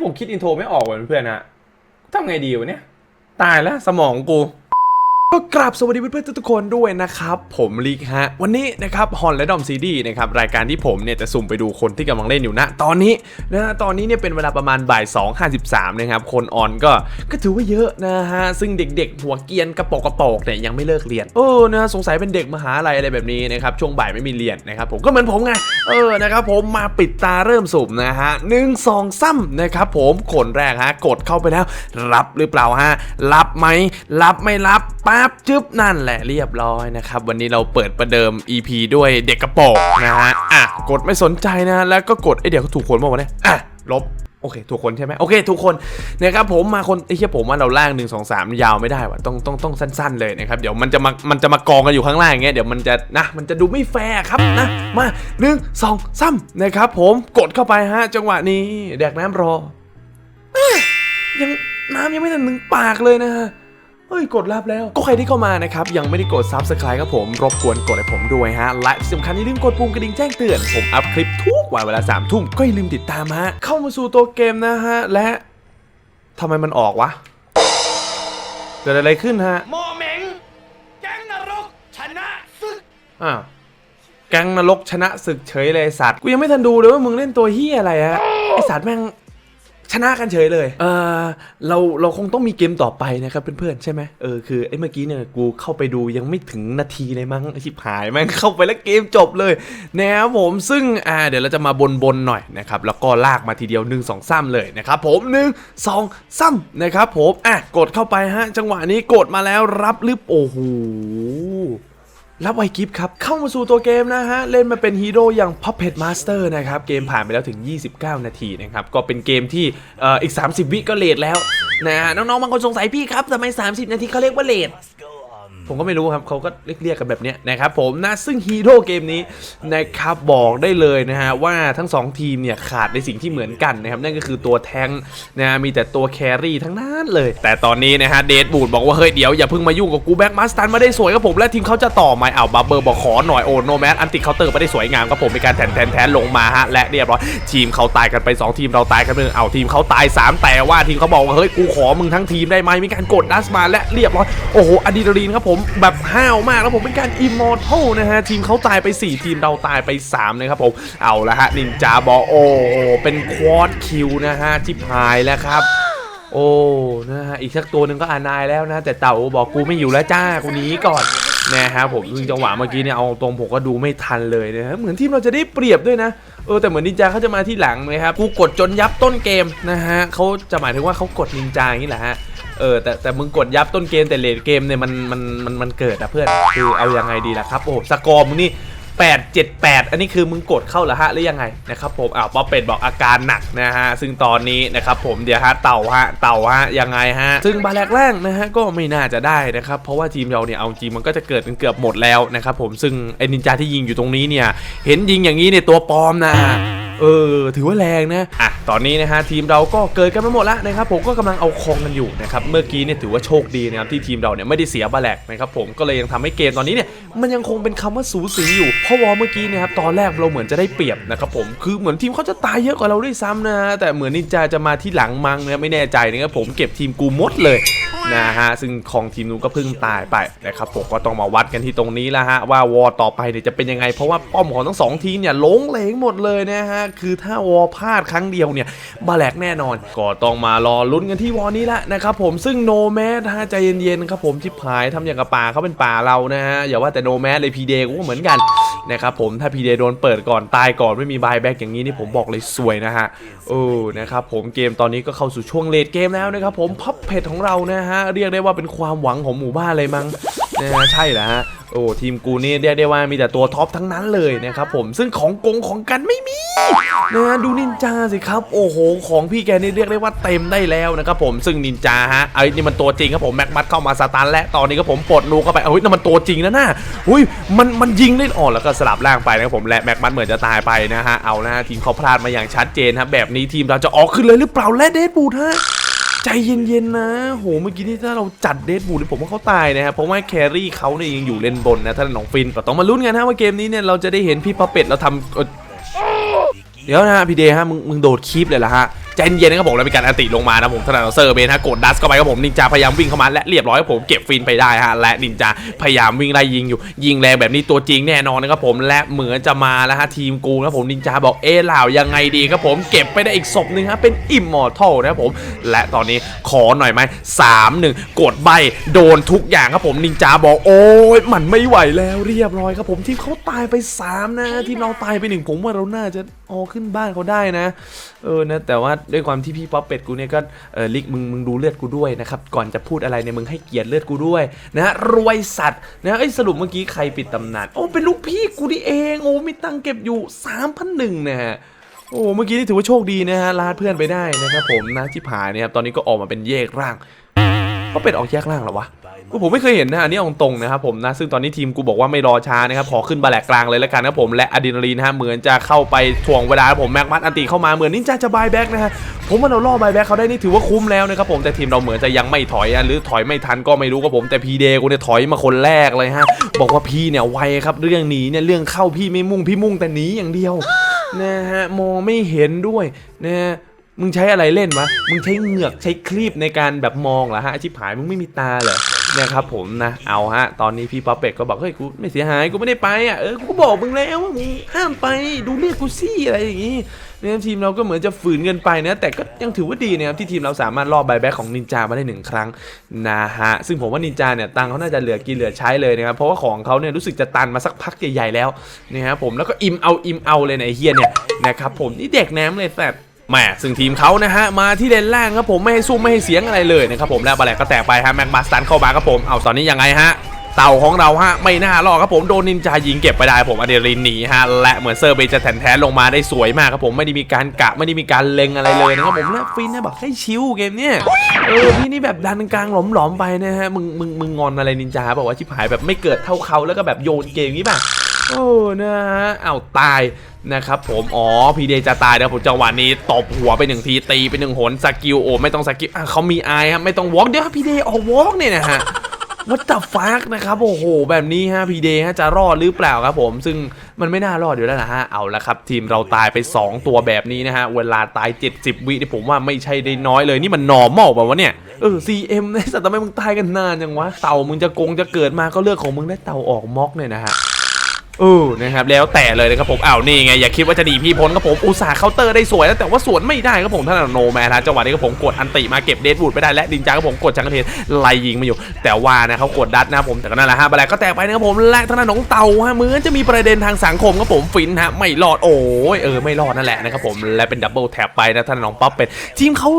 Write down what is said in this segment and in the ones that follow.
ี้ผมคิดอินโทรไม่ออกว่ะเพื่อนๆฮะทำไงดีวะเนี่ย ตายแล้วสมองกู ก็กราบสวัสดีเพื่อนๆทุกคนด้วยนะครับ ผมลิกฮะ วันนี้นะครับฮอนและดอมซีดีนะครับรายการที่ผมเนี่ยจะสุ่มไปดูคนที่กำลังเล่นอยู่นะ ตอนนี้นะตอนนี้เนี่ยเป็นเวลาประมาณบ่าย2.53นะครับคนออนก็ก็ถือว่าเยอะนะฮะ ซึ่งเด็กๆ หัวเกียนกระโปกกระโปกเนี่ยยังไม่เลิกเรียนเออนะสงสัยเป็นเด็กมหาลัยอะไรแบบนี้นะครับช่วงบ่ายไม่มีเรียนนะครับผมก็เหมือนผมไงเออนะครับผมมาปิดตาเริ่มสุ่มนะฮะหนึ่งสองซ้ำนะครับผมคนแรกฮะกดเข้าไปแล้ว รับหรือเปล่าฮะรับไหมรับไม่รับปั๊บจึ๊บนั่นแหละเรียบร้อยนะครับ วันนี้เราเปิดประเดิม EP ด้วยเด็กกระโปรงนะฮะอะกดไม่สนใจนะ แล้วก็กดไอเดี๋ยวถูกคนบอกว่าวะเนี่ยอะลบโอเคถูกคนใช่ไหมโอเคถูกคนนะครับผมมาคนไอ้เหี้ยผมว่าเราล่างหนึ่งสองสามยาวไม่ได้ว่ะต้องต้องต้องสั้น ๆ เลยนะครับเดี๋ยวมันจะมามันจะมากองกันอยู่ข้างล่างอย่างเงี้ยเดี๋ยวมันจะนะมันจะดูไม่แฟร์ครับนะมาหนึ่งสองสามนะครับผมกดเข้าไปฮะ จังหวะนี้แดกน้ำรอยังน้ำยังไม่ทันถึงปากเลยนะฮะ เฮ้ย กดรับแล้ว ก็ใครที่เข้ามานะครับ ยังไม่ได้กด Subscribe ครับผม รบกวนกดให้ผมด้วยฮะ และที่สำคัญอย่าลืมกดปุ่มกระดิ่งแจ้งเตือน ผมอัพคลิปทุกวันเวลา3ามทุ่มก็อย่าลืมติดตามฮะ เข้ามาสู่ตัวเกมนะฮะ และทำไมมันออกวะ เกิดอะไรขึ้นฮะโมเหมงแก๊งนรกชนะซึกอ้าวแก๊งนรกชนะศึกเฉยเลยไอ้สัตว์ กูยังไม่ทันดูเลยว่ามึงเล่นตัวเฮียอะไรฮะ ไอสัตว์แม่ง ชนะกันเฉยเลยเออเราเราคงต้องมีเกมต่อไปนะครับเพื่อนๆใช่ไหมเออคือไอ้เมื่อกี้เนี่ยกูเข้าไปดูยังไม่ถึงนาทีเลยมั้งไอ้ชิบหายแม่งเข้าไปแล้วเกมจบเลยนะครับผมซึ่งอ่าเดี๋ยวเราจะมาบนๆหน่อยนะครับแล้วก็ลากมาทีเดียว1 2 3เลยนะครับผม1 2 3นะครับผมอะกดเข้าไปฮะจังหวะนี้กดมาแล้วรับหรือโอ้โห รับไวกิฟต์ครับ เข้ามาสู่ตัวเกมนะฮะ เล่นมาเป็นฮีโร่อย่าง Puppet Master นะครับ เกมผ่านไปแล้วถึง 29 นาทีนะครับ ก็เป็นเกมที่อ,อ,อีก 30 วิก็เลทแล้วนะฮะน้องๆบางคนสงสัยพี่ครับทำไม 30 นาทีเขาเรียกว่าเลท ผมก็ไม่รู้ครับเขาก็เรียกๆกันแบบเนี้ยนะครับผมนะซึ่งฮีโร่เกมนี้นะครับบอกได้เลยนะฮะว่าทั้ง 2 ทีมเนี่ยขาดในสิ่งที่เหมือนกันนะครับนั่นก็คือตัวแทงนะฮะมีแต่ตัวแครี่ทั้งนั้นเลย แต่ตอนนี้นะฮะเดดบูดบอกว่าเฮ้ยเดี๋ยวอย่าเพิ่งมายุ่งกับกูแบ็กมาสตันมาได้สวยครับผมและทีมเขาจะต่อไหมเอาบับเบอร์บอกขอหน่อยโอโนแมสอันติเคาน์เตอร์มาได้สวยงามครับผมมีการแทนแทนแทนลงมาฮะและเรียบร้อยทีมเขาตายกันไปสองทีมเราตายกันหนึ่งเอาทีมเขาตายสามแต่ว่าทีมเขาบอกว่าเฮ้ยกูขอมึงทั้งทีมได้ไหมมีการกดดัสมาและเรียบร้อยโอ้โหอะดรีนาลีนครับผมแบบห้าวมากแล้วผมเป็นการอิมมอร์ทัลนะฮะ ทีมเขาตายไป 4 ทีมเราตายไป 3 นะครับผม เอาละฮะ นินจาบอโอโหเป็นควอดคิวนะฮะที่พายแล้วครับโอ้นะฮะอีกสักตัวหนึ่งก็อานายแล้วนะ แต่เต่าบอกกูไม่อยู่แล้วจ้ากูหนีก่อนนะฮะผมซึ่งจังหวะเมื่อกี้เนี่ยเอาตรงผมก็ดูไม่ทันเลยนะฮะเหมือนทีมเราจะได้เปรียบด้วยนะเออแต่เหมือนนินจาเขาจะมาที่หลังนะครับกูกดจนยับต้นเกมนะฮะเขาจะหมายถึงว่าเขากดนินจาอย่างนี้แหละฮะ เออแต่แต่มึงกดยับต้นเกมแต่เลดเกมเนี่ยมันมันมันมันเกิดอะเพื่อนคือเอายังไงดีล่ะครับโอ้สกอร์มึงนี่8 7 8 อันนี้คือมึงกดเข้าเหรอฮะหรือยังไงนะครับผมอ้าวป๊อปเป็ดบอกอาการหนักนะฮะซึ่งตอนนี้นะครับผมเดี๋ยวฮะเต่าฮะเต่าฮะยังไงฮะซึ่งบาแรกแรกนะฮะก็ไม่น่าจะได้นะครับเพราะว่าทีมเราเนี่ยเอาจริงมันก็จะเกิดกันเกือบหมดแล้วนะครับผมซึ่งไอ้นินจาที่ยิงอยู่ตรงนี้เนี่ยเห็นยิงอย่างนี้เนี่ยตัวปลอมนะ เออ ถือว่าแรงนะ อะ ตอนนี้นะฮะทีมเราก็เกิดกันไปหมดแล้วนะครับผมก็กำลังเอาคองกันอยู่นะครับ เมื่อกี้เนี่ยถือว่าโชคดีนะครับที่ทีมเราเนี่ยไม่ได้เสียบาแลกนะครับผมก็เลยยังทำให้เกมตอนนี้เนี่ยมันยังคงเป็นคำว่าสูสีอยู่ เพราะว่าเมื่อกี้เนะครับตอนแรกเราเหมือนจะได้เปรียบนะครับผมคือเหมือนทีมเขาจะตายเยอะกว่าเราด้วยซ้ำนะฮะแต่เหมือนนินจาจะมาที่หลังมังนะไม่แน่ใจนะครับผมเก็บทีมกูมดเลยนะฮะซึ่งของทีมนู้นก็เพิ่งตายไปนะครับผมก็ต้องมาวัดกันที่ตรงนี้แล้วฮะว่าวอต่อไปเนี่ยจะเป็นยังไง เพราะว่าป้อมของทั้งสองทีมเนี่ยลงเหลงหมดเลยนะฮะคือถ้าวอพลาดครั้งเดียวเนี่ยบาแหลกแน่นอน ก็ต้องมารอลุ้นกันที่วอนี้ละนะครับผมซึ่งโนแมสฮะใจเย็นๆครับผมชิบหายทำอย่างกับป่าเขาเป็นป่าเรานะฮะอย่าว่าแต่โนแมสเลยพีเดก็เหมือนกันนะครับผมถ้าพีเดโดนเปิดก่อนตายก่อนไม่มีบายแบ็กอย่างนี้นี่ผมบอกเลยสวยนะฮะเออนะครับผมเกมตอนนี้ก็เข้าสู่ช่วงเลดเกมแล้วนะครับผมพับเพจของเรานะฮะเรียกได้ว่าเป็นความหวังของหมู่บ้านเลยมั้ง นะฮะใช่เหรอฮะโอ้ทีมกูนี่เรียกได้ว่ามีแต่ตัวท็อปทั้งนั้นเลยนะครับผมซึ่งของกงของกันไม่มีนะฮะดูนินจาสิครับ โอ้โห ของพี่แกนี่เรียกได้ว่าเต็มได้แล้วนะครับผมซึ่งนินจาฮะไอ้นี่มันตัวจริงครับผมแม็กมัดเข้ามาสตาร์และตอนนี้ก็ผมปลดนูเข้าไปเอ้ยนั่นมันตัวจริงนะน่าอุ้ยมันมันยิงได้อ่อนแล้วก็สลับร่างไปนะครับผมและแม็กมัดเหมือนจะตายไปนะฮะเอานะฮะทีมเขาพลาดมาอย่างชัดเจนครับแบบนี้ทีมเราจะออกขึ้นเลยหรือเปล่าและเดดบูดฮะ ใจเย็นๆนะ โห เมื่อกี้นี่ถ้าเราจัดเดดบูลผมว่าเขาตายนะครับ เพราะว่าแครี่เขาเนี่ยยังอยู่เลนบนนะท่านน้องฟินก็ต้องมาลุ้นกันนะว่าเกมนี้เนี่ยเราจะได้เห็นพี่ป๊อเป็ดเราทำเดี๋ยวนะพี่เดย์ฮะมึงมึงโดดคลิปเลยละฮะ ใจใจเย็นนะครับผมแล้วมีการอันติลงมานะผมทางด้านเซอร์เบนฮะกดดัสเข้าไปครับผมนินจาพยายามวิ่งเข้ามาและเรียบร้อยครับผมเก็บฟินไปได้ฮะและนินจาพยายามวิ่งไล่ยิงอยู่ ยิงแรงแบบนี้ตัวจริงแน่นอนนะครับผมและเหมือนจะมาแล้วฮะทีมกูนะผมนินจาบอกเอ๊เหล่ายังไงดีครับผมเก็บไปได้อีกศพหนึ่งฮะเป็นอิมมอร์ทัลนะครับผมและตอนนี้ขอหน่อยไหมสามหนึ่งกดใบโดนทุกอย่างครับผมนินจาบอกโอ้ยมันไม่ไหวแล้วเรียบร้อยครับผมทีมเขาตายไปสามนะทีมเราตายไปหนึ่งผมว่าเราน่าจะเอาขึ้นบ้านเขาได้นะ เออนะแต่ว่าด้วยความที่พี่ป๊อปเป็ดกูเนี่ยก็เออลิกมึงมึงดูเลือดกูด้วยนะครับก่อนจะพูดอะไรเนี่ยมึงให้เกียรติเลือดกูด้วยนะฮะรวยสัตว์นะไอ้สรุปเมื่อกี้ใครปิดตำนานโอ้เป็นลูกพี่กูนี่เองโอ้มีตังเก็บอยู่3,001นะฮะโอ้เมื่อกี้นี่ถือว่าโชคดีนะฮะลาดเพื่อนไปได้นะครับผมนะที่ผานเนี่ยครับตอนนี้ก็ออกมาเป็นแยกร่างป๊อปเป็ดออกแยกร่างหรอวะ กูผมไม่เคยเห็นนะอันนี้เอาตรงนะครับผมนะซึ่งตอนนี้ทีมกูบอกว่าไม่รอช้านะครับขอขึ้นบาแหลกกลางเลยแล้วกันนะผมและอะดรีนาลีนฮะเหมือนจะเข้าไปถ่วงเวลาผมแม็กมัดอันติเข้ามาเหมือนนินจาจะบายแบ็กนะฮะผมว่าเราล่อบายแบ็กเขาได้นี่ถือว่าคุ้มแล้วนะครับผมแต่ทีมเราเหมือนจะยังไม่ถอยอะหรือถอยไม่ทันก็ไม่รู้ครับผมแต่พีเดกูเนี่ยถอยมาคนแรกเลยฮะบอกว่าพี่เนี่ยไวครับเรื่องหนีเนี่ยเรื่องเข้าพี่ไม่มุ่งพี่มุ่งแต่หนีอย่างเดียวนะฮะมองไม่เห็นด้วยนะฮะมึงใช้อะไรเล่นวะมึงใช้เหงือกใช้คลีปในการแบบมองเหรอฮะชิบหายมึงไม่มีตาเหรอ นี่ยครับผมนะเอาฮะตอนนี้พี่ป๊อปเป็ดก็บอกเฮ้ยกูไม่เสียหายกูไม่ได้ไปอะเออกูบอกมึงแล้วว่ามึงห้ามไปดูเลือดกูซี่อะไรอย่างงี้เนี่ยทีมเราก็เหมือนจะฝืนเกินไปนะแต่ก็ยังถือว่าดีนะครับที่ทีมเราสามารถรอบใบแบ็กของนินจามาได้หนึ่งครั้งนะฮะซึ่งผมว่านินจาเนี่ยตังเขาน่าจะเหลือกินเหลือใช้เลยนะครับเพราะว่าของเขาเนี่ยรู้สึกจะตันมาสักพักใหญ่ๆแล้วนะครับผมแล้วก็อิมเอาอิมเอาเลยในะไอเฮียเนี่ยนะครับผมนี่เด็กแนมเลยแต่ แม่ซึ่งทีมเขานะฮะมาที่เลนล่างครับผมไม่ให้สู้ไม่ให้เสียงอะไรเลยนะครับผมแล้วบาแลกก็แตกไปฮะแม็กมาสตันเข้ามาครับผมเอาตอนนี้ยังไงฮะเต่าของเราฮะไม่น่ารอดครับผมโดนนินจายิงเก็บไปได้ผมอเดรินหนีฮะและเหมือนเซอร์เบย์จะแทนแทนลงมาได้สวยมากครับผมไม่ได้มีการกะไม่ได้มีการเล็งอะไรเลยนะครับผมและฟินนะบอกให้ชิวเกมเนี้ยเออพี่นี่แบบดันกลางหลอมๆไปนะฮะมึงมึงมึงงอนอะไรนินจาบอกว่าชิบหายแบบไม่เกิดเท่าเขาแล้วก็แบบโยนเกมนี้ป่ะ โอ้นะฮะเอาตายนะครับผมอ๋อพีเดจะตายนะผมจังหวะนี้ตบหัวไปหนึ่งทีตีไปหนึ่งหนสกิลโอไม่ต้องสกิลอะเขามีไอายฮะไม่ต้องวอล์กเดี๋ยวพีเดออกวอล์กเนี่ยนะฮะวัต t ฟักนะครับโอ้โห แบบนี้ฮะพีเดฮะจะรอดหรือเปล่าครับผมซึ่งมันไม่น่ารอดอยู่แล้วนะฮะเอาละครับ ทีมเราตายไป 2 ตัวแบบนี้นะฮะ เวลาตาย 70 วินี่ผมว่าไม่ใช่ได้น้อยเลยนี่มันนอร์มอลป่าวะเนี่ยเออ CM เนี่ยสัตว์ทำไมมึงตายกันนานจังวะเต่ามึงจะโกงจะเกิดมาก็เลือกของมึงได้เต่าออกม็อกเนี่ยนะฮะ เออนะครับแล้วแต่เลยนะครับผมอ้าวนี่ไงอย่าคิดว่าจะดีพี่พ้นครับผมอุตส่าห์เคาน์เตอร์ได้สวยแล้วแต่ว่าสวนไม่ได้ครับผมท่านโนแมนนะจังหวะนี้ครับผมกดอันติมาเก็บเดดบูดไม่ได้และดินจากัผมกดจังกรเทนไล่ยิงมาอยู่ แต่ว่านะเขากดดัดนะผมแต่ก็นั่นแหละฮะบาแลกก็แตกไปนะครับผมและทางด้านของเต่าฮะเหมือนจะมีประเด็นทางสังคมครับผมฟินฮะไม่รอดโอ้ยเออไม่รอดนั่นแหละนะครับผมและเป็นดับเบิลแท็บไปนะท่านน้องป๊อปเป็นทีมเขา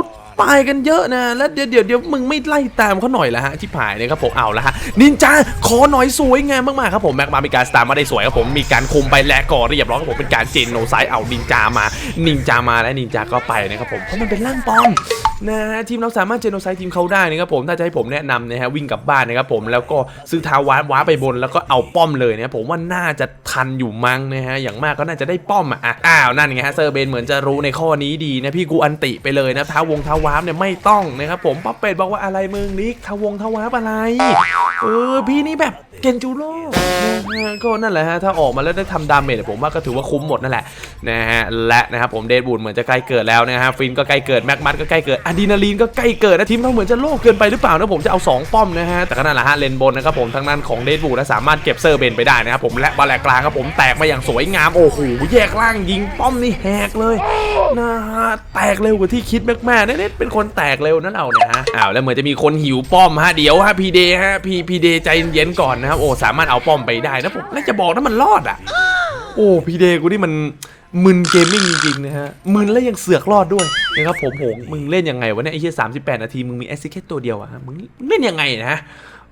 ตายกันเยอะนะ แล้วเดี๋ยวเดี๋ยวเดี๋ยวมึงไม่ไล่ตามเขาหน่อยละฮะที่ผายเนี่ยครับผมเอาละฮะนินจาขอหน่อยสวยงามมากๆครับผมแม็กมามีการสตาร์มาได้สวยครับผมมีการคุมไปและก่อเรียบร้อยครับผมเป็นการเจนโนไซด์เอานินจามานินจามาและนินจาก็ไปนะครับผมเพราะมันเป็นร่างปลอมนะฮะทีมเราสามารถเจนโนไซด์ทีมเขาได้นะครับผมถ้าจะให้ผมแนะนำนะฮะวิ่งกลับบ้านนะครับผมแล้วก็ซื้อทาวาว้าไปบนแล้วก็เอาป้อมเลยนะผมว่าน่าจะทันอยู่มั้งนะฮะอย่างมากก็น่าจะได้ป้อมอะอ้าวนั่นไงฮะเซอร์เบนเหมือนจะรู้ในข้อนี้ดีนะพี่กูอันติไปเลยนะท้าวงท้าวามเนี่ยไม่ต้องนะครับผมป๊อปเป็ดบอกว่าอะไรมึงนิกทวงท้าวามอะไร เออพี่นี่แบบเกนจูโร่นะฮะก็นั่นแหละฮะถ้าออกมาแล้วได้ทำดาเมจผมว่าก็ถือว่าคุ้มหมดนั่นแหละนะฮะและนะครับผมเดดบูดเหมือนจะใกล้เกิดแล้วนะฮะฟินก็ใกล้เกิดแม็กมัดก็ใกล้เกิดอะดรีนาลีนก็ใกล้เกิดนะทีมเขาเหมือนจะโลกเกินไปหรือเปล่านะผมจะเอา 2 ป้อมนะฮะแต่ก็นั่นแหละฮะเลนบนนะครับผมทางนั้นของเดดบูดและสามารถเก็บเซอร์เบนไปได้นะครับผมและบาแลกกลางครับผมแตกมาอย่างสวยงามโอ้โหแยกล่างยิงป้อมนี่แหกเลยนะฮะแตกเร็วกว่าที่คิดมากๆเน็ตเป็นคนแตกเร็วนั่นเอาเนี่ยฮะอ้าวแล้วเหมือนจะมีคนหิวป้อมฮะเดี๋ยวฮะพีเดฮะพีพีเดใจเย็นก่อนนะครับโอ้สามารถเอาป้อมไปได้นะผมน่าจะบอกนะมันรอดอะ โอ้พีเดกูนี่มันมึนเกมมิ่งจริงๆนะฮะมึนแล้วยังเสือกรอดด้วยนะครับผมโหมึงเล่นยังไงวะเนี่ยไอ้เหี้ยสามสิบแปดนาทีมึงมีแอสซิสแค่ตัวเดียวอะฮะมึงมึงเล่นยังไงนะ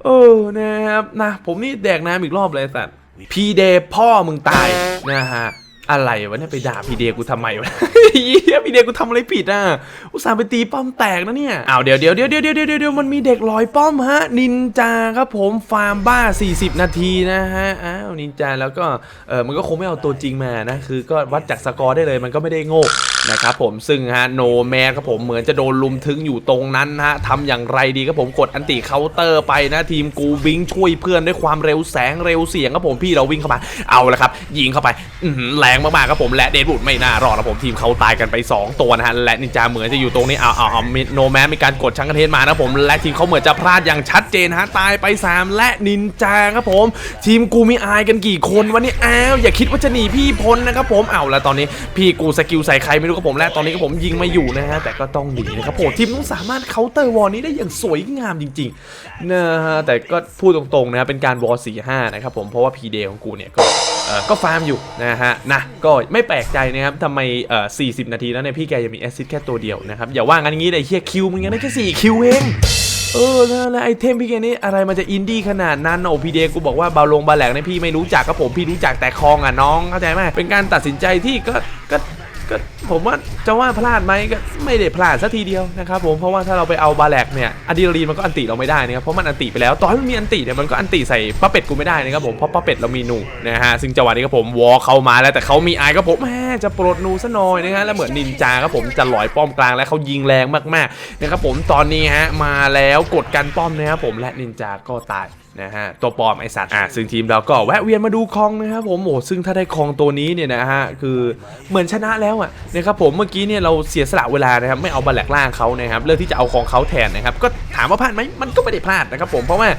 เออนะครับนะผมนี่แดกน้ำอีกรอบเลยสัตว์พีเดพ่อมึงตายนะฮะ อะไรวะเนี่ยไปด่าพีเดียกูทำไมวะเหี้ยพีเดียกูทำอะไรผิดอะ อุตส่าห์ไปตีป้อมแตกนะเนี่ยอ้าวเดี๋ยวเดี๋ยวเดี๋ยวเดี๋ยวเดี๋ยวเดี๋ยวมันมีเด็กลอยป้อมฮะ นินจาครับผมฟาร์มบ้า 40 นาทีนะฮะ อ้าวนินจาแล้วก็เออมันก็คงไม่เอาตัวจริงมานะ คือก็วัดจากสกอร์ได้เลยมันก็ไม่ได้โง่นะครับผมซึ่งฮะโนแมครับผมเหมือนจะโดนลุมถึงอยู่ตรงนั้นฮะทำอย่างไรดีครับผมกดอันติเคาน์เตอร์ไปนะทีมกูวิ่งช่วยเพื่อนด้วยความเร็วแสงเร็วเสียงครับผมพี่เราวิ่งเข้ามาเอาละครับ ยิงเข้าไปอื้อหือแรงมากๆครับผมและเดดบูดไม่น่ารอดครับผมทีมเขาตายกันไป 2 ตัวนะฮะและนินจาเหมือนจะอยู่ตรงนี้เอาเอาเอาโนแมนมีการกดชังกระเทนมานะผมและทีมเขาเหมือนจะพลาดอย่างชัดเจนฮะตายไป 3 และนินจาครับผม ทีมกูมีอายกันกี่คนวันนี้อ้าวอย่าคิดว่าจะหนีพี่พ้นนะครับผมเอาแล้วตอนนี้พี่กูสกิลใส่ใครไม่รู้ครับผมและตอนนี้ก็ผมยิงไม่อยู่นะฮะแต่ก็ต้องหนีนะครับผมทีมต้องสามารถเคาน์เตอร์วอลนี้ได้อย่างสวยงามจริงๆนะฮะแต่ก็พูดตรงๆนะเป็นการวอลสี่ห้านะครับผมเพราะว่าพีเดของกูเนี่ยก็ ก็ฟาร์มอยู่นะฮะนะก็ไม่แปลกใจนะครับทำไมเอ่อ40 นาทีแล้วเนี่ยพี่แกยังมีแอสซิสแค่ตัวเดียวนะครับอย่าว่างั้นอย่างนี้เลยเฮียคิวมึงยังได้แค่4คิวเองเออแล้วแล้วไอเทมพี่แกนี่อะไรมันจะอินดี้ขนาดนั้นโอพีเดกูบอกว่าบาลงบาแหลกเนี่ยพี่ไม่รู้จักกับผมพี่รู้จักแต่คองอะน้องเข้าใจไหมเป็นการตัดสินใจที่ก็ก็ ก็ผมว่าจะว่าพลาดไหมก็ไม่ได้พลาดสักทีเดียวนะครับผมเพราะว่าถ้าเราไปเอาบาแลกเนี่ยอะดรีนาลีนมันก็อันติเราไม่ได้นะครับเพราะมันอันติไปแล้วตอนมันมีอันติเนี่ยมันก็อันติใส่ป้าเป็ดกูไม่ได้นะครับผมเพราะป้าเป็ดเรามีหนูนะฮะซึ่งจังหวะนี้ก็ผมวอลเข้ามาแล้วแต่เขามีไอายก็ผมแม่จะปลดหนูซะหน่อยนะฮะแล้วเหมือนนินจาครับผมจะลอยป้อมกลางแล้วเขายิงแรงมากๆนะครับผมตอนนี้ฮะมาแล้วกดกันป้อมนะครับผมและนินจาก็ตาย นะฮะตัวปลอมไอสัตว์อะซึ่งทีมเราก็แวะเวียนมาดูคองนะครับผมโอ้ซึ่งถ้าได้คองตัวนี้เนี่ยนะฮะคือเหมือนชนะแล้วอะนะครับผมเมื่อกี้เนี่ยเราเสียสละเวลานะครับไม่เอาบัลแลกล่างเขานะครับเลือกที่จะเอาของเขาแทนนะครับก็ถามว่าพลาดไหมมันก็ไม่ได้พลาดนะครับผมเพราะว่า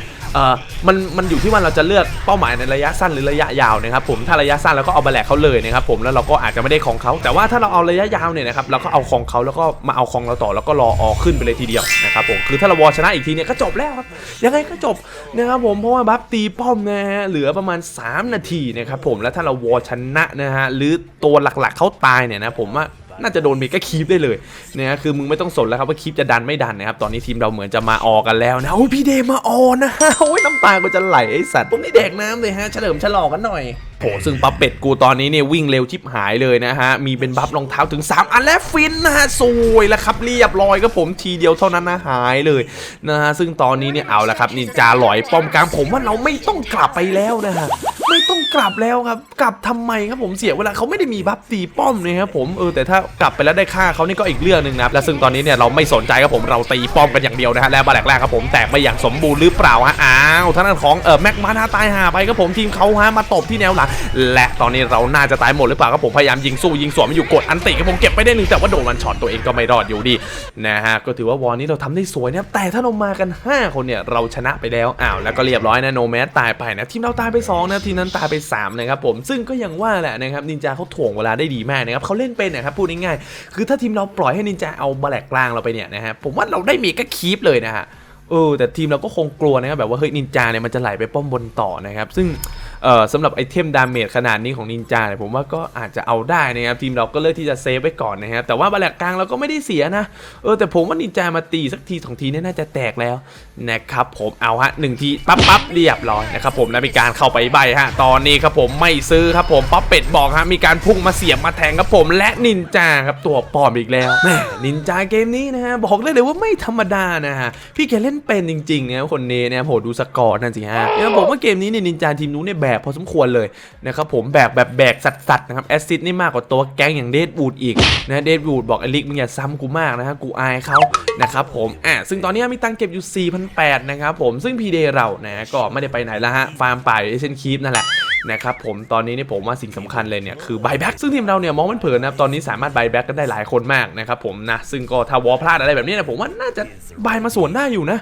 มันมันอยู่ที่ว่าเราจะเลือกเป้าหมายในระยะสั้นหรือระยะยาวนะครับผมถ้าระยะสั้นเราก็เอาบัลแลกเขาเลยนะครับผมแล้วเราก็อาจจะไม่ได้ของเขาแต่ว่าถ้าเราเอาระยะยาวเนี่ยนะครับเราก็เอาของเขาแล้วก็มาเอาของเราต่อแล้วก็รอออขึ้นไปเลยทีเดียวนะครับผมคือถ้าเราวอลชนะอีกทีเนี่ยก็จบแล้วครับยังไงก็จบนะครับผมเพราะว่าบัฟตีป้อมนะฮะเหลือประมาณ 3 นาทีนะครับผมแล้วถ้าเราวอลชนะนะฮะหรือตัวหลักๆเขาตายเนี่ยนะผมว่า น่าจะโดนเมกาคีปได้เลยนะฮะคือมึงไม่ต้องสนแล้วครับว่าคีปจะดันไม่ดันนะครับตอนนี้ทีมเราเหมือนจะมาออกันแล้วนะโอ้ยพี่เดมาออนะฮะโอ้ยน้ำตาก็จะไหลไอ้สัตว์ผมนี่แดกน้ำเลยฮะเฉลิมฉลองกันหน่อยโหซึ่งปั๊บเป็ดกูตอนนี้เนี่ยวิ่งเร็วชิบหายเลยนะฮะ มีเป็นบัฟรองเท้าถึง 3 อันและฟินนะฮะสวยแล้วครับเรียบร้อยครับผมทีเดียวเท่านั้นนะหายเลยนะฮะซึ่งตอนนี้เนี่ยเอาละครับนินจาหลอยป้อมกลางผมว่าเราไม่ต้องกลับไปแล้วนะฮะไม่ต้อง กลับแล้วครับ กลับทำไมครับผมเสียเวลาเขาไม่ได้มีบัฟตีป้อมนะครับผมเออแต่ถ้ากลับไปแล้วได้ฆ่าเขานี่ก็อีกเรื่องหนึ่งนะครับและซึ่งตอนนี้เนี่ยเราไม่สนใจครับผมเราตีป้อมกันอย่างเดียวนะฮะแล้วบาแหลกแรกครับผมแตกไปอย่างสมบูรณ์หรือเปล่าฮะอ้าวท่างด้นของเออแม็กมานาตายหาไปครับผมทีมเขาฮะมาตบที่แนวหลังและตอนนี้เราน่าจะตายหมดหรือเปล่าครับผมพยายามยิงสู้ยิงสวนมาอยู่กดอันติครับผมเก็บไปได้หนึ่งแต่ว่าโดนวันช็อตตัวเองก็ไม่รอดอยู่ดีนะฮะก็ถือว่าวอลนี้เราทำได้สวยนะแต่ถ้าเรามากัน 5 คนเนี่ยเราชนะไปแล้วอ้าวแล้วก็เรียบร้อยนะโนแมสตายไปนะทีมเราตายไป2นะทีมนั้นตายไป3นะครับผมซึ่งก็ยังว่าแหละนะครับนินจาเขาถ่วงเวลาได้ดีมากนะครับเขาเล่นเป็นนะครับพูดง่ายๆคือถ้าทีมเราปล่อยให้นินจาเอาบาแหลกกลางเราไปเนี่ยนะฮะผมว่าเราได้เมกะคีปเลยนะฮะเออแต่ทีมเราก็คงกลัวนะครับแบบว่าเฮ้ยนินจาเนี่ยมันจะไหลไปป้อมบนต่อนะครับซึ่ง สำหรับไอเทมดาเมจขนาดนี้ของนินจาเนี่ยผมว่าก็อาจจะเอาได้นะครับทีมเราก็เลือกที่จะเซฟไว้ก่อนนะครับแต่ว่าบาแลกกลางเราก็ไม่ได้เสียนะเออแต่ผมว่านินจามาตีสักทีสองทีเนี่ยน่าจะแตกแล้วนะครับผมเอาฮะหนึ่งทีปั๊บปั๊บเรียบร้อยนะครับผมแล้วมีการเข้าไปใบฮะตอนนี้ครับผมไม่ซื้อครับผมป๊อปเป็ดบอกฮะมีการพุ่งมาเสียบมาแทงครับผมและนินจาครับตัวปลอมอีกแล้วแม่นินจาเกมนี้นะฮะบอกเลยเลยว่าไม่ธรรมดานะฮะพี่แกเล่นเป็นจริงๆนะคนนี้เนี่ยโหดูสกอร์นั่นสิฮะเนี่ยผมว่าเกมนี้เนี่ยนินจาทีมนู้นเนี่ยแบกพอสมควรเลยนะครับผมแบกแบบแบกสัดๆนะครับแอสซิดนี่มากกว่าตัวแก๊งอย่างเดดบูดอีกนะเดดบูดบอกไอลิกมึงอย่าซ้ำกูมากนะฮะกูอายเขานะครับผมอะซึ่งตอนนี้มีตังเก็บอยู่ 4,800นะครับผมซึ่งพีเดเรานะก็ไม่ได้ไปไหนแล้วฮะฟาร์มป่าเอเชนคีฟนั่นแหละนะครับผมตอนนี้เนี่ยผมว่าสิ่งสำคัญเลยเนี่ยคือ b บแบ็กซึ่งทีมเราเนี่ยมองมันเผินนะครับตอนนี้สามารถ b บแบ็กกันได้หลายคนมากนะครับผมนะซึ่งก็ถ้าวอลพลาดอะไรแบบนี้นะผมว่าน่าจะไบามาสวนได้อยู่นะ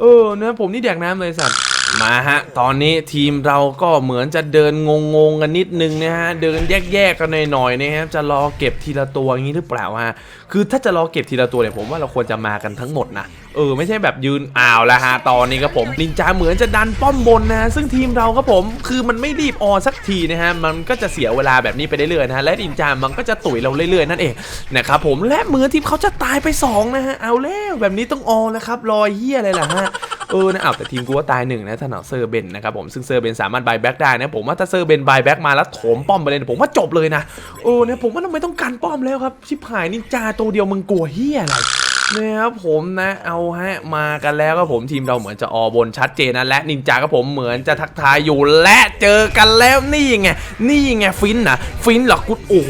เออนะผมนี่แดกน้ำเลยสัตว์ มาฮะ ตอนนี้ทีมเราก็เหมือนจะเดินงงๆกันนิดนึงนะฮะ เดินแยกๆกันหน่อยๆนะครับ จะรอเก็บทีละตัวอย่างนี้หรือเปล่าฮะ คือถ้าจะรอเก็บทีละตัวเนี่ยผมว่าเราควรจะมากันทั้งหมดนะเออไม่ใช่แบบยืนอ้าวแล้วฮะตอนนี้ครับผมนินจาเหมือนจะดันป้อมบนนะฮะซึ่งทีมเราครับผมคือมันไม่รีบออนสักทีนะฮะมันก็จะเสียเวลาแบบนี้ไปเรื่อยๆนะฮะและนินจามันก็จะตุ๋ยเราเรื่อยๆนั่นเองนะครับผมและเหมือนทีมเขาจะตายไปสองนะฮะเอาแล้วแบบนี้ต้องออนแล้วครับรอยเฮียอะไรล่ะฮะเออนะอ้าวแต่ทีมกูว่าตายหนึ่งนะถ้าหนาเซอร์เบนนะครับผมซึ่งเซอร์เบนสามารถบายแบ็กได้นะผมว่าถ้าเซอร์เบนบายแบ็กมาแล้วโถมป้อมไปเลยเนี่ยผมว่าจบเลยนะเออเนี่ยผมว่าทำไมต้องการป้อมแล้วครับชิบหายนินจาตัวเดียวมึงกลัวเฮียอะไร นะครับผมนะเอาฮะมากันแล้วก็ผมทีมเราเหมือนจะออบนชัดเจนนะและนินจาก็ผมเหมือนจะทักทายอยู่และเจอกันแล้วนี่ไงนี่ไงฟินนะฟินหรอกุดโอ้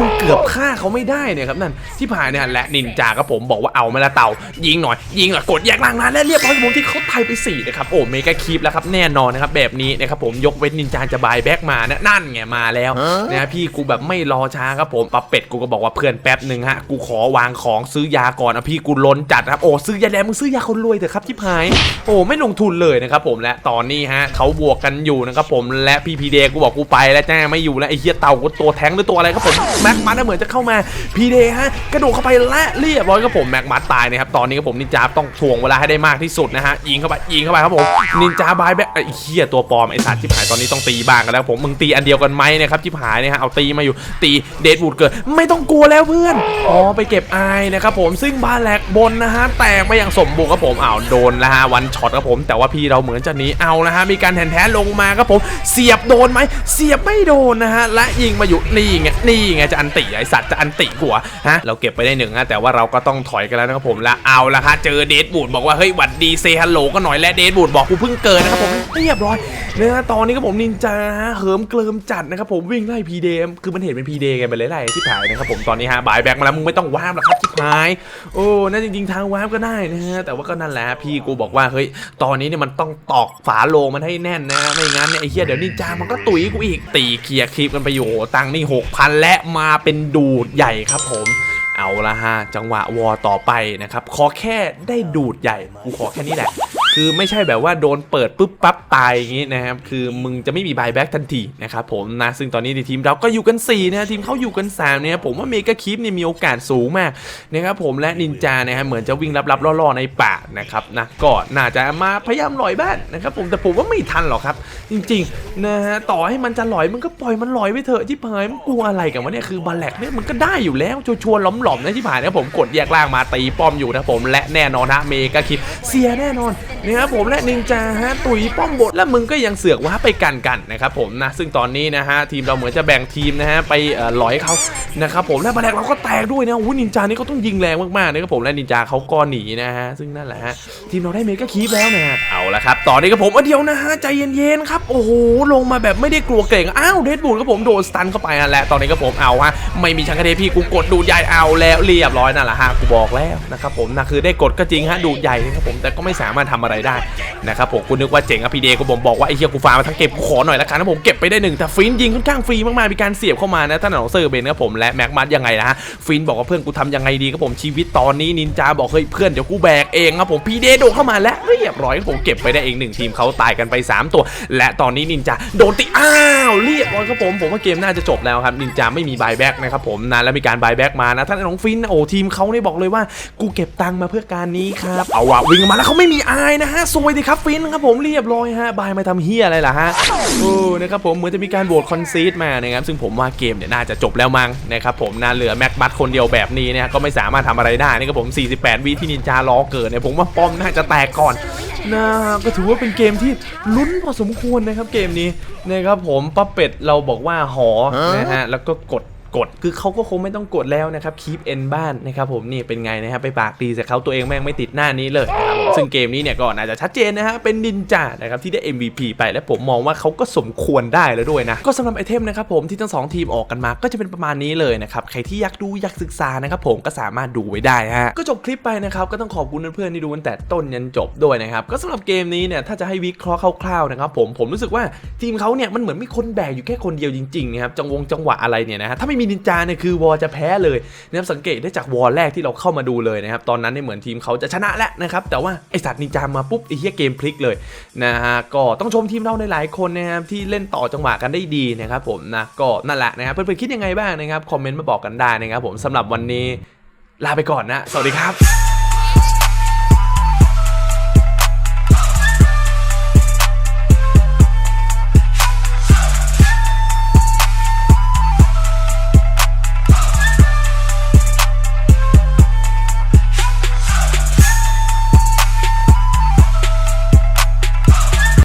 มึงเกือบฆ่าเขาไม่ได้เนี่ยครับนั่นที่ผ่านเนี่ยและนินจาครับผมบอกว่าเอามาละเต่า ยิงหน่อย ยิงหน่อยกดแยกล่างนั้นและเรียบร้อยครับผมที่เขาไทยไป4นะครับโอ้เมกาคีปแล้วครับแน่นอนนะครับแบบนี้นะครับผมยกเว้นนินจาจะบายแบ็กมานะนั่นไงมาแล้วนะพี่กูแบบไม่รอช้าครับผมปะเป็ดกูก็บอกว่าเพื่อนแป๊บหนึ่งฮะกูขอวางของซื้อยาก่อนนะพี่กูล้นจัดครับโอ้ซื้อยาแล้วมึงซื้อยาคนรวยเถอะครับที่พายโอ้ไม่ลงทุนเลยนะครับผมและตอนนี้ฮะเขาบวกกันอยู่นะครับผมและพี่พีเดกูบอกกูไปแล้วจ้าไม่อยู่แล้วไอ้เหี้ยเต่ากูตัวแทงหรือตัวอะไรครับผมแม็กมัดเหมือนจะเข้ามาพีเดฮะกระโดดเข้าไปและเรียบร้อยครับผมแม็กมัดตายนะครับตอนนี้ครับผมนินจาต้องถ่วงเวลาให้ได้มากที่สุดนะฮะยิงเข้าไปยิงเข้าไปครับผมนินจาบายแบ็ไอ้เหี้ยตัวปลอมไอ้สัตว์ที่ผายตอนนี้ต้องตีบ้างกันแล้วผมมึงตีอันเดียวกันไหมนะครับที่ผายเนี่ยฮะเอาตีมาอยู่ตีเดดวูดเกิดไม่ต้องกลัวแล้วเพื่อนอ๋อไปเก็บไอายนะครับผมซึ่งบาแลกบนนะฮะแตกไปอย่างสมบูรณ์ครับผมอ้าวโดนแล้วฮะวันช็อตครับผมแต่ว่าพี่เราเหมือนจะหนีเอานะฮะมีการแทนแท้ลงมาครับผมเสียบโดนไหมเสียบไม่โดนนะฮะและยิงมาอยู่นี่ไงนี่ไงจะอันติไอสัตว์จะอันติหัวฮะเราเก็บไปได้หนึ่งฮะแต่ว่าเราก็ต้องถอยกันแล้วนะครับผมละเอาละฮะเจอเดดบูดบอกว่าเฮ้ยหวัดดีเซฮัลโหลก็หน่อยและเดดบูดบอกกูเพิ่งเกิดนะครับผมเรียบร้อยนะฮะตอนนี้ก็ผมนินจาฮะเหิมเกลิมจัดนะครับผมวิ่งไล่พีเดมคือมันเห็นเป็นพีเดกันไปเลยไล่ที่ผายนะครับผมตอนนี้ฮะบายแบ็กมาแล้วมึงไม่ต้องว้ามหรอกครับที่ผายโอ้นั่นจริงๆทางว้ามก็ได้นะฮะแต่ว่าก็นั่นแหละพี่กูบอกว่าเฮ้ยตอนนี้เนี่ยมันต้องตอกฝาโลมันให้แน่นนะไม่งั้นเนี่ยไอ้เหี้ยเดี๋ยวนินจามันก็ตุ๋ยกูอีกตีเคลียร์คลิปกันไปอยู่ตังนี่หกพันและมาเป็นดูดใหญ่ครับผมเอาละฮะจังหวะวอต่อไปนะครับขอแค่ได้ดูดใหญ่กูขอแค่นี้แหละ คือไม่ใช่แบบว่าโดนเปิดปุ๊บปั๊บตายอย่างงี้นะครับคือมึงจะไม่มีบายแบ็กทันทีนะครับผมนะซึ่งตอนนี้ในทีมเราก็อยู่กัน4นะทีมเขาอยู่กัน3เนี่ยผมว่าเมกาคิปเนี่ยมีโอกาสสูงมากนะครับผมและนินจานะฮะเหมือนจะวิ่งลับๆล่อๆในป่านะครับนะก็น่าจะมาพยายามหลอยบ้านนะครับผมแต่ผมว่าไม่ทันหรอกครับ จริงๆนะฮะต่อให้มันจะหลอยมันก็ปล่อยมันหลอยไปเถอะที่พายมันกลัวอะไรกันวะเนี่ยคือบาแลกเนี่ยมันก็ได้อยู่แล้วชวนๆหลอมๆนะที่ผ่านนะผมกดแยกล่างมาตีป้อมอยู่นะผมและแน่นอนฮะเมกาคิปเสียแน่นอนนะครับผมและนินจาฮะตุยป้อมบทแล้วมึงก็ยังเสือกว่าไปกันกันนะครับผมนะซึ่งตอนนี้นะฮะทีมเราเหมือนจะแบ่งทีมนะฮะไปหลอยเขานะครับผมและบาแลกเราก็แตกด้วยนะอู้นินจานี่เขาต้องยิงแรงมากๆนะครับผมและนินจาเขาก็หนีนะฮะซึ่งนั่นแหละฮะทีมเราได้เมกาคิปแล้วนะฮะเอาละครับตอนนี้ก็ผมเอาเดียวนะฮะใจเย็นๆครับโอ้โหลงมาแบบไม่ได้กลัวเกรงอ้าวเดดบูลก็ผมโดนสตันเข้าไปอะแหละตอนนี้ก็ผมเอาฮะไม่มีชังคเทพี่กูกดดูดใหญ่เอาแล้วเรียบร้อยนั่นแหละฮะกูบอกแล้วนะครับผมนะคือได้กดก็จริงฮะดูดใหญ่นะครับผมแต่ก็ไม่สามารถทำอะไรได้นะครับผมคุณนึกว่าเจ๋งอะพีเดก็ผมบอกว่าไอ้เฮียกูฟาร์มาทั้งเก็บกูขอหน่อยละกันนะผมเก็บไปได้หนึ่งแต่ฟินยิงค่อนข้างฟรีมากๆมีการเสียบเข้ามานะท่านของเซอร์เบนครับผมและแม็กมัดยังไงนะฮะฟินบอกว่าเพื่อนกูทำยังไงดีครับผมชีวิตตอนนี้นินจาบอกเฮ้ยเพื่อนเดี๋ยวกูแบกเองครับผมพีเดโดเข้ามาและเรียบร้อยครับผมเก็บไปได้เองหนึ่งทีมเขาตายกันไปสามตัว และตอนนี้นินจาโดนตีอ้าวเรียบร้อยครับผมผมว่าเกมน่าจะจบแล้วครับนินจาไม่มีบายแบ็กนะครับผมนะแล้วมีการบายแบ็กมานะท่านน้องฟินโอ้ทีมเขาเนี่ยบอกเลยว่ากูเก็บตังค์มาเพื่อการนี้ครับเอาว่ะวิ่งมาแล้วเขาไม่มีอายนะฮะสวยดีครับฟินครับผมเรียบร้อยฮะบายมาทำเฮียอะไรล่ะฮะโอ้นะครับผมเหมือนจะมีการโหวตคอนซีดมานะครับซึ่งผมว่าเกมเนี่ยน่าจะจบแล้วมั้งนะครับผมน่าเหลือแม็กบัตคนเดียวแบบนี้เนี่ยก็ไม่สามารถทำอะไรได้นะครับผม 48 วิที่นินจารอเกิดเนี่ยผมว่าป้อมน่าจะแตกก่อนนะก็ถือว่าเป็นเกมที่ลุ้นพอสมควรนะครับเกมนี้นะครับผมป้าเป็ดเราบอกว่าหอนะฮะแล้วก็กด กด คือเขาก็คงไม่ต้องกดแล้วนะครับคีปเอนบ้านนะครับผมนี่เป็นไงนะครับไปปากดีแต่เขาตัวเองแม่งไม่ติดหน้านี้เลยนะครับผมซึ่งเกมนี้เนี่ยก็น่าจะชัดเจนนะฮะเป็นนินจานะครับที่ได้ MVP ไปและผมมองว่าเขาก็สมควรได้แล้วด้วยนะก็สำหรับไอเทมนะครับผมที่ทั้งสองทีมออกกันมาก็จะเป็นประมาณนี้เลยนะครับใครที่อยากดูอยากศึกษานะครับผมก็สามารถดูไว้ได้ฮะก็จบคลิปไปนะครับก็ต้องขอบคุณเพื่อนๆที่ดูตั้งแต่ต้นยันจบด้วยนะครับก็สำหรับเกมนี้เนี่ยถ้าจะให้วิเคราะห์คร่าวๆนะครับผมผมรู้สึกว่าทีมเขาเนี่ยมันเหมือนมีคนแบกอยู่แค่คนเดียวจริงๆนะครับจังหวงจังหวะอะไรเนี่ยนะฮะถ้าไม่มีนินจาเนี่ยคือวอจะแพ้เลยนะครับสังเกตได้จากวอแรกที่เราเข้ามาดูเลยนะครับตอนนั้นเนี่ยเหมือนทีมเขาจะชนะแล้วนะครับแต่ว่าไอสัตว์นินจามาปุ๊บไอเฮียเกมพลิกเลยนะฮะก็ต้องชมทีมเราในหลายคนนะครับที่เล่นต่อจังหวะกันได้ดีนะครับผมนะก็นั่นแหละนะครับเพื่อนๆคิดยังไงบ้างนะครับคอมเมนต์มาบอกกันได้นะครับผมสำหรับวันนี้ลาไปก่อนนะ สวัสดีครับ